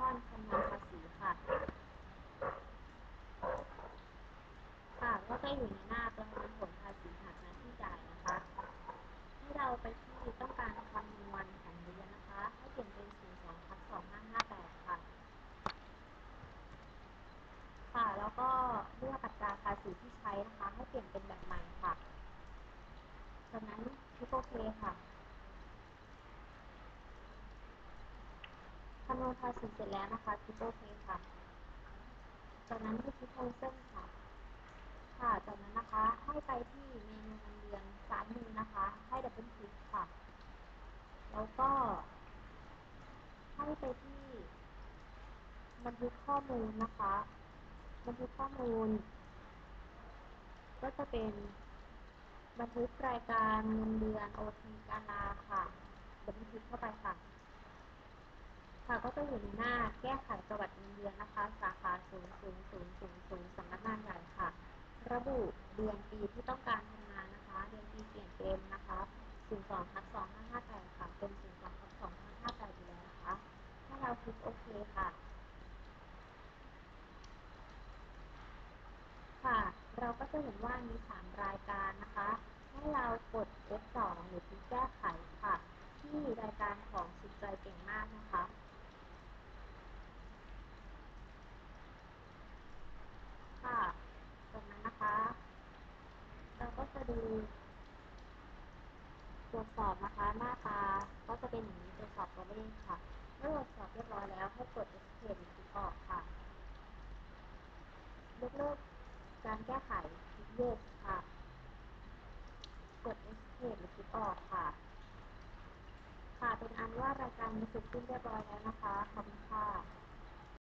ค่อนคำนวณภาษีค่ะ ค่ะก็จะอยู่ในหน้าประมวลผลภาษีหักหน้าที่จ่ายนะคะให้เราไปที่ต้องการคำนวณของเดือนนะคะ ให้เปลี่ยนเป็น 02ทับ2558 ค่ะ ค่ะ แล้วก็เลือกอัตราภาษีที่ใช้นะคะ ให้เปลี่ยนเป็นแบบใหม่ค่ะ จากนั้นคลิกโอเคค่ะำนวณภาษีเสร็จแล้วนะคะคลิกโอเคค่ะ จากนั้นให้คลิก cancel ค่ะ ค่ะจากนั้นนะคะให้ไปที่เมนูเงินเดือนซ้ายมือนะคะ ให้ดับเบิลคลิกค่ะ แล้วก็ให้ไปที่บันทึกข้อมูลนะคะบันทึกข้อมูล ก็จะเป็นบันทึกรายการเงินเดือนโอทีการลาค่ะดับเบิลคลิกเข้าไปค่ะ็อยู่ในหน้าแก้ไขประวัติเงินเดือนนะคะ สาขา 00000สำนักงานใหญ่ค่ะ ระบุเดือนปีที่ต้องการทำงานนะคะ เดือนปีเปลี่ยนเป็นนะคะ02ทับ2558ค่ะ เป็น 02ทับ2558อยู่แล้วนะคะให้เราคลิกโอเคค่ะ ค่ะ เราก็จะเห็นว่ามี 3 รายการนะคะให้เรากด F2 หรือคลิกแก้ไขค่ะ ที่รายการของสุดใจเก่งมากนะคะ จากนั้นนะคะ เราก็จะดู ตรวจสอบนะคะหน้าตาก็จะเป็นอย่างนี้ตรวจสอบตัวเลขค่ะ เมื่อตรวจสอบเรียบร้อยแล้วให้กด Escape หรือคลิกออกค่ะยกเลิกการแก้ไขคลิก Yes ค่ะ กด Escape หรือคลิกออกค่ะ ค่ะเป็นอันว่ารายการนี้เสร็จสิ้นเรียบร้อยแล้วนะคะ ขอบคุณค่ะ